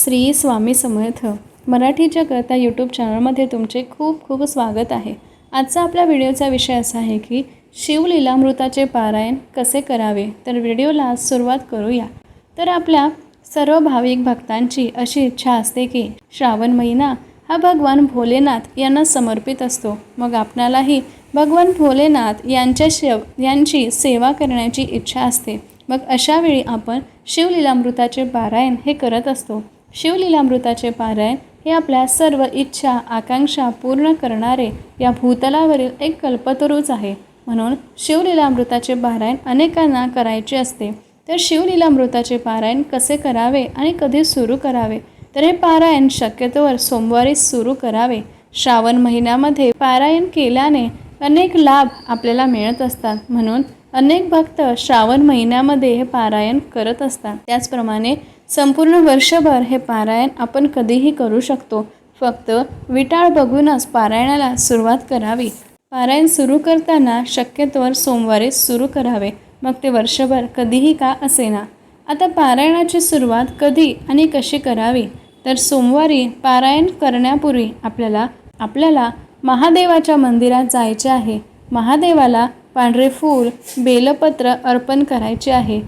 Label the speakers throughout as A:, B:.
A: श्री स्वामी समर्थ. मराठी जगत या यूट्यूब चॅनलमध्ये तुमचे खूप खूप स्वागत आहे. आजचा आपल्या व्हिडिओचा विषय असा आहे की शिवलीलामृताचे पारायण कसे करावे? तर व्हिडिओला सुरुवात करूया. तर आपल्या सर्व भाविक भक्तांची अशी इच्छा असते की श्रावण महिना हा भगवान भोलेनाथ यांना समर्पित असतो. मग आपणालाही भगवान भोलेनाथ यांच्या शेव यांची सेवा करण्याची इच्छा असते. मग अशावेळी आपण शिवलीलामृताचे पारायण हे करत असतो. शिवलीलामृताचे पारायण हे आपल्या सर्व इच्छा आकांक्षा पूर्ण करणारे या भूतलावरील एक कल्पतरूच आहे. म्हणून शिवलीलामृताचे पारायण अनेकांना करायचे असते. तर शिवलीलामृताचे पारायण कसे करावे आणि कधी सुरू करावे? तर हे पारायण शक्यतोवर सोमवारी सुरू करावे. श्रावण महिन्यामध्ये पारायण केल्याने अनेक लाभ आपल्याला मिळत असतात. म्हणून अनेक भक्त श्रावण महिन्यामध्ये हे पारायण करत असतात. त्याचप्रमाणे संपूर्ण वर्षभर हे पारायण आपण कधीही करू शकतो. फक्त विटाळ बघूनच पारायणाला सुरुवात करावी. पारायण सुरू करताना शक्यतोवर सोमवारी सुरू करावे. मग ते वर्षभर कधीही का असेना. आता पारायणाची सुरुवात कधी आणि कशी करावी? तर सोमवारी पारायण करण्यापूर्वी आपल्याला आपल्याला महादेवाच्या मंदिरात जायचे आहे. महादेवाला पांढरे फूल बेलपत्र अर्पण करायचे आहे.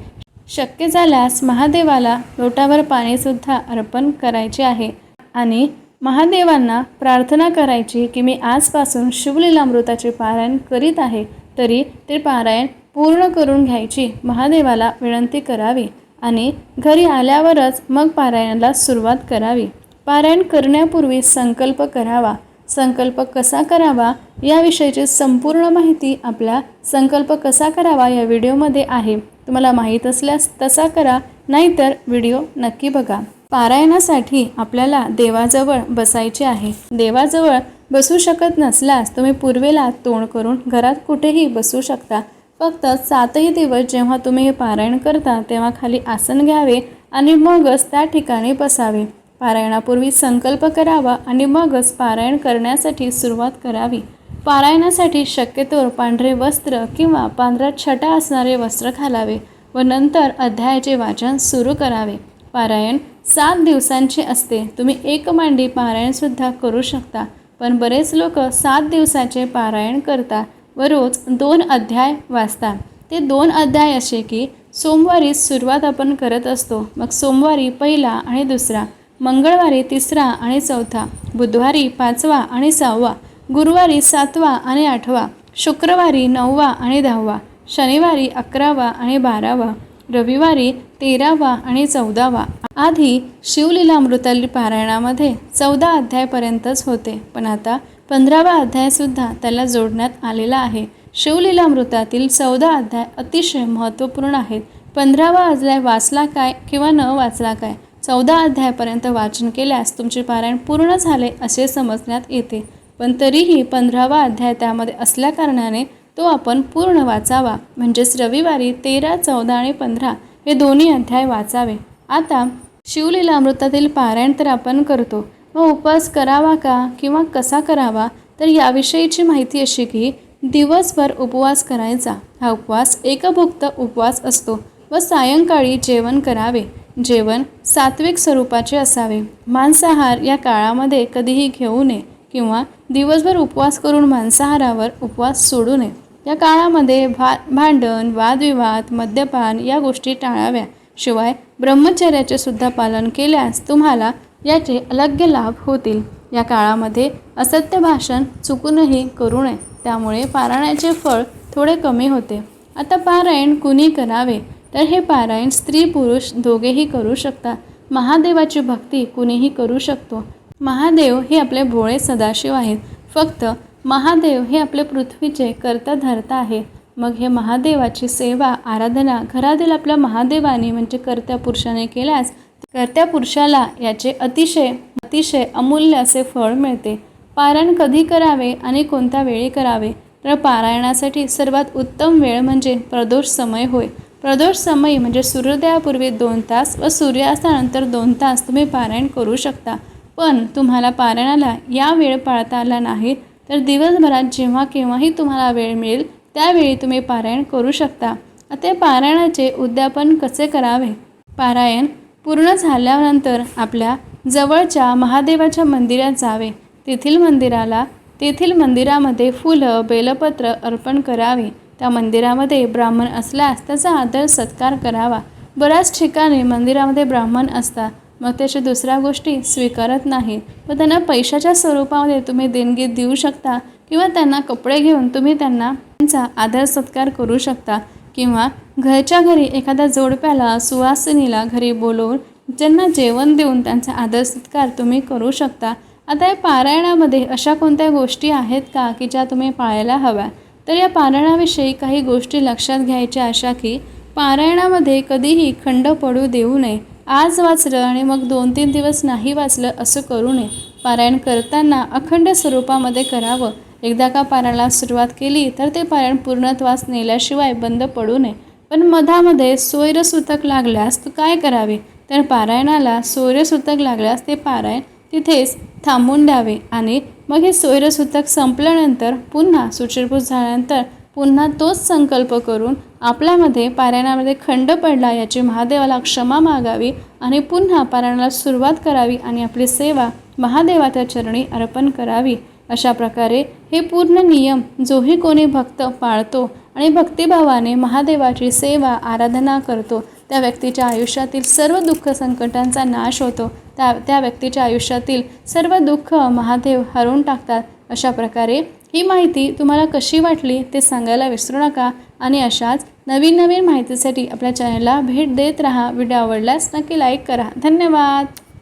A: शक्य झाल्यास महादेवाला लोटावर पाणीसुद्धा अर्पण करायचे आहे. आणि महादेवांना प्रार्थना करायची की मी आजपासून शिवलीलामृताचे पारायण करीत आहे तरी ते पारायण पूर्ण करून घ्यायची महादेवाला विनंती करावी आणि घरी आल्यावरच मग पारायणाला सुरुवात करावी. पारायण करण्यापूर्वी संकल्प करावा. संकल्प कसा करावा याविषयीची संपूर्ण माहिती आपला संकल्प कसा करावा या व्हिडिओमध्ये आहे. तुम्हाला माहीत असल्यास तसा करा नाहीतर व्हिडिओ नक्की बघा. पारायणासाठी आपल्याला देवाजवळ बसायचे आहे. देवाजवळ बसू शकत नसल्यास तुम्ही पूर्वेला तोंड करून घरात कुठेही बसू शकता. फक्त सातही दिवस जेव्हा तुम्ही हे पारायण करता तेव्हा खाली आसन घ्यावे आणि मगच त्या ठिकाणी बसावे. पारायणापूर्वी संकल्प करावा आणि मगच पारायण करण्यासाठी सुरुवात करावी. पारायणासाठी शक्यतोवर पांढरे वस्त्र किंवा पांढऱ्या छटा असणारे वस्त्र घालावे व नंतर अध्यायाचे वाचन सुरू करावे. पारायण सात दिवसांचे असते. तुम्ही एक मांडी पारायणसुद्धा करू शकता. पण बरेच लोक सात दिवसाचे पारायण करतात व रोज दोन अध्याय वाचतात. ते दोन अध्याय असे की सोमवारी सुरुवात आपण करत असतो मग सोमवारी पहिला आणि दुसरा. मंगळवारी तिसरा आणि चौथा बुधवारी पाचवा आणि सहावा गुरुवारी सातवा आणि आठवा शुक्रवारी नववा आणि दहावा शनिवारी अकरावा आणि बारावा रविवारी तेरावा आणि चौदावा. आधी शिवलीला शिवलीलामृताली पारायणामध्ये चौदा अध्यायपर्यंतच होते पण आता पंधरावा अध्यायसुद्धा त्याला जोडण्यात आलेला आहे. शिवलीलामृतातील चौदा अध्याय अतिशय महत्त्वपूर्ण आहेत. पंधरावा अध्याय वाचला काय किंवा न वाचला काय चौदा अध्यायापर्यंत वाचन केल्यास तुमचे पारायण पूर्ण झाले असे समजण्यात येते. पण तरीही पंधरावा अध्याय त्यामध्ये असल्याकारणाने तो आपण पूर्ण वाचावा. म्हणजेच रविवारी तेरा चौदा आणि पंधरा हे दोन्ही अध्याय वाचावे. आता शिवलीला अमृतातील पारायण तर आपण करतो. मग उपवास करावा का किंवा कसा करावा? तर याविषयीची माहिती अशी की दिवसभर उपवास करायचा. हा उपवास एकभुक्त उपवास असतो व सायंकाळी जेवण करावे. जेवण सात्विक स्वरूपाचे असावे. मांसाहार या काळामध्ये कधीही घेऊ नये किंवा दिवसभर उपवास करून मांसाहारावर उपवास सोडू नये. या काळामध्ये भा भांडण वादविवाद मद्यपान या गोष्टी टाळाव्या. शिवाय ब्रह्मचर्याचे सुद्धा पालन केल्यास तुम्हाला याचे अलग्य लाभ होतील. या काळामध्ये असत्य भाषण चुकूनही करू नये. त्यामुळे पारायणाचे फळ थोडे कमी होते. आता पारायण कुणी करावे? तर हे पारायण स्त्री पुरुष दोघेही करू शकतात. महादेवाची भक्ती कुणीही करू शकतो. महादेव हे आपले भोळे सदाशिव आहेत. फक्त महादेव हे आपले पृथ्वीचे कर्ता धर्ता आहे मग हे महादेवाची सेवा आराधना घरातील आपल्या महादेवाने म्हणजे कर्त्या पुरुषाने केल्यास कर्त्या पुरुषाला याचे अतिशय अतिशय अमूल्य असे फळ मिळते. पारायण कधी करावे आणि कोणत्या वेळी करावे? तर पारायणासाठी सर्वात उत्तम वेळ म्हणजे प्रदोष समय होय. प्रदोष समय म्हणजे सूर्योदयापूर्वी दोन तास व सूर्यास्तानंतर दोन तास तुम्ही पारायण करू शकता. पण तुम्हाला पारायणाला या वेळ पाळता आला नाही तर दिवसभरात जेव्हा केव्हाही तुम्हाला वेळ मिळेल त्यावेळी तुम्ही पारायण करू शकता. आता पारायणाचे उद्यापन कसे करावे? पारायण पूर्ण झाल्यानंतर आपल्या जवळच्या महादेवाच्या मंदिरात जावे. तेथील मंदिराला तेथील मंदिरामध्ये फुलं बेलपत्र अर्पण करावे. त्या मंदिरामध्ये ब्राह्मण असल्यास त्याचा आदर सत्कार करावा. बऱ्याच ठिकाणी मंदिरामध्ये ब्राह्मण असतात. मग त्याच्या दुसऱ्या गोष्टी स्वीकारत नाही व त्यांना पैशाच्या स्वरूपामध्ये तुम्ही देणगी देऊ शकता किंवा त्यांना कपडे घेऊन तुम्ही त्यांना त्यांचा आदर सत्कार करू शकता. किंवा घरच्या घरी एखाद्या जोडप्याला सुवासिनीला घरी बोलवून ज्यांना जेवण देऊन त्यांचा आदर सत्कार तुम्ही करू शकता. आता या पारायणामध्ये अशा कोणत्या गोष्टी आहेत का की ज्या तुम्ही पाळायला हव्या? तर या पारायणाविषयी काही गोष्टी लक्षात घ्यायच्या अशा की पारायणामध्ये कधीही खंड पडू देऊ नये. आज वाचलं आणि मग दोन तीन दिवस नाही वाचलं असं करू नये. पारायण करताना अखंड स्वरूपामध्ये करावं. एकदा का पारायणाला सुरुवात केली तर ते पारायण पूर्णत्वास नेल्याशिवाय बंद पडू नये. पण मधामध्ये सोयरसूतक लागल्यास तू काय करावे? तर पारायणाला सोयरसूतक लागल्यास ते पारायण तिथेच थांबून द्यावे आणि मग हे सोयरसूतक संपल्यानंतर पुन्हा सुचिरभूत झाल्यानंतर पुन्हा तोच संकल्प करून आपल्यामध्ये पारायणामध्ये खंड पडला याची महादेवाला क्षमा मागावी आणि पुन्हा पारायणाला सुरुवात करावी आणि आपली सेवा महादेवाच्या चरणी अर्पण करावी. अशा प्रकारे हे पूर्ण नियम जोही कोणी भक्त पाळतो आणि भक्तिभावाने महादेवाची सेवा आराधना करतो त्या व्यक्तीच्या आयुष्यातील सर्व दुःख संकटांचा नाश होतो त्या त्या व्यक्तीच्या आयुष्यातील सर्व दुःख महादेव हरवून टाकतात अशा प्रकारे ही माहिती तुम्हाला कशी वाटली ते सांगायला विसरू नका आणि अशाच नवीन नवीन माहितीसाठी आपल्या चॅनलला भेट देत राहा. व्हिडिओ आवडल्यास नक्की लाईक करा. धन्यवाद!